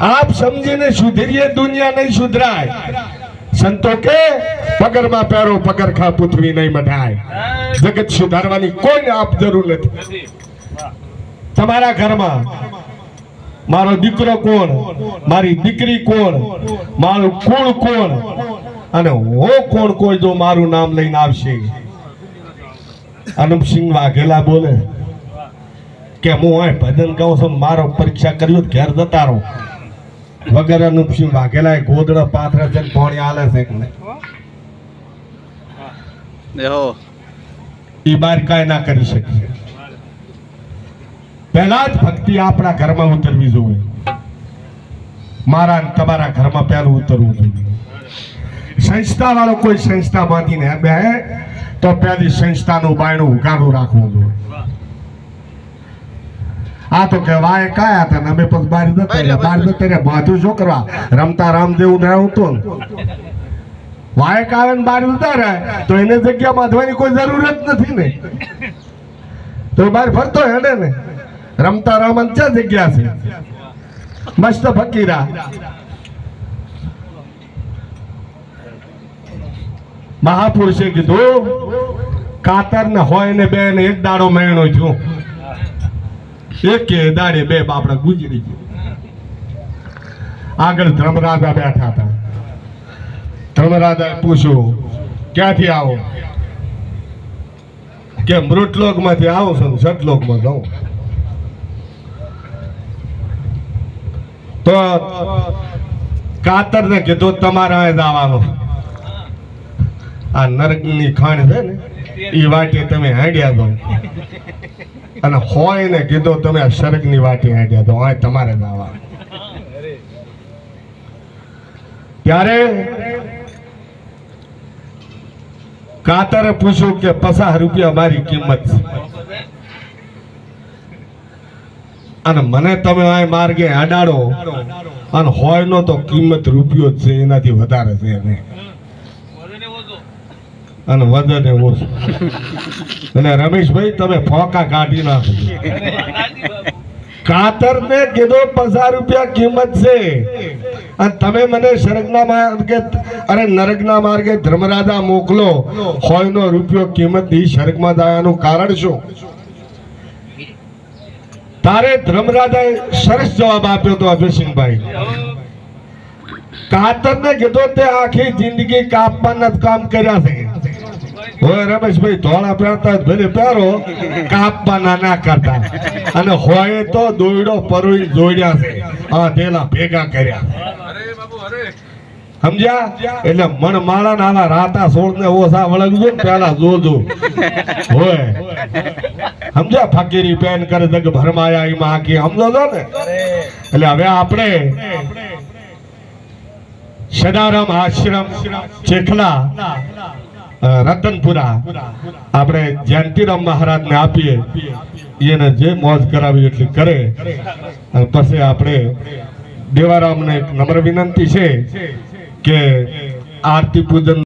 આપ સમજીને સુધરીએ દુનિયા નહીં સુધરાય. સંતો કે, પગરમાં પહેરો, પગરખા પૃથ્વી નહીં મઢાય. જગત સુધારવાની કોઈ આપ જરૂર નથી. તમારા ઘરમાં મારો દીકરો કોણ? મારી દીકરી કોણ? મારું કુળ કોણ? અને હું કોણ કોઈ જો મારું નામ લઈને આવશે? અનુપસિંહ વાઘેલા બોલે કે હું હોય ભજન કહું છું મારો પરીક્ષા કર્યું ઘેર જતા રહો. વગર અનુપસિંહ વાઘેલા ગોદડા પાથરે છે પાણી આલે છે એ બાર કાંઈ ના કરી શકે. પહેલા જ ભક્તિ આપણા ઘરમાં ઉતરવી જોઈએ. મારા તમારા ઘરમાં પહેલું ઉતરવું જોઈએ. સંસ્થા વાળો કોઈ સંસ્થા બાંધીને બે તો પહેલી સંસ્થાનું બાયણું ઉગાડું રાખવું જોઈએ. આ તો કહેવાય કાયા હતા અમે પછી બાર જતા રહ્યા બાર જતા રહ્યા બાજુ શું કરવા? રમતા રામદેવ ને આવતો ને વાય કાવે ને બાર જતા તો એને જગ્યા બાંધવાની કોઈ જરૂર જ નથી ને. તો બહાર ફરતો હેડે ને. રમતા રામન ક્યાં જગ્યા છે? મસ્ત ફકીરા. મહાપુરુષે કીધું કાતર ને હોય ને બે ને એક દાડો મહિનો છું એક દાડે બે બાપડા ગુજરી ગયું. આગળ ધર્મરાજા બેઠા હતા. ધર્મરાજાએ પૂછ્યું, ક્યાંથી આવો? કે મૃતલોકમાંથી આવો છું ને સતલોકમાં જાઉં. તો કાતર ને કીધું તમારે જવાનું આ નરકની ખાણ છે ને એ વાટે તમે હાંડ્યા દો અને હોય ને કીધો, તમે આ સરગની વાટી આંટ્યા દો અહીં તમારે દાવા ત્યારે કાતરે પૂછ્યું કે, પચાસ રૂપિયા મારી કિંમત અને મને તમે આ માર્ગે અડાડો અને હોય નો તો કિંમત રૂપિયો છે, એનાથી વધારે છે નહીં. અને વજન ઓછું. અને રમેશભાઈ, તમે ફોકા કાઢી નાખો. કાતર ને કીધો, પચાસ રૂપિયા કિંમત છે. અને તમે મને સરગના માર્ગે, અરે નરકના માર્ગે ધર્મરાજા મોકલો. હોય નો રૂપિયો કિંમત ઈ સરગમાં જવાનું કારણ શું? તારે ધર્મરાજાએ સરસ જવાબ આપ્યો તો અભયસિંહભાઈ. કાતર ને કીધો, તે આખી જિંદગી કાપવાના કામ કર્યા છે. હોય રમેશભાઈ, ધોળા પહેરતા ભલે પહેરો કાપવાના ના કરતા. અને હોય તો દોયડો પરોઈ જોડ્યા છે. આ તેલા ભેગા કર્યા. સમજ્યા? એટલે મણ માળા ના આવા રાતા સોળ ને ઓછા વળગજો ને પેલા જોજો. હોય. સમજ્યા? ફકીરી પેન કરે જગ ભરમાયા એમાં આખી, સમજો છો ને? એટલે હવે આપણે સદારામ આશ્રમ, ચેખલા રતનપુરા. આપણે જયંતિરામ મહારાજ ને આપીએ. એને જે મોજ કરાવી એટલી કરે. અને પછી આપણે દેવારામને એક નમ્ર વિનંતી છે કે આરતી પૂજન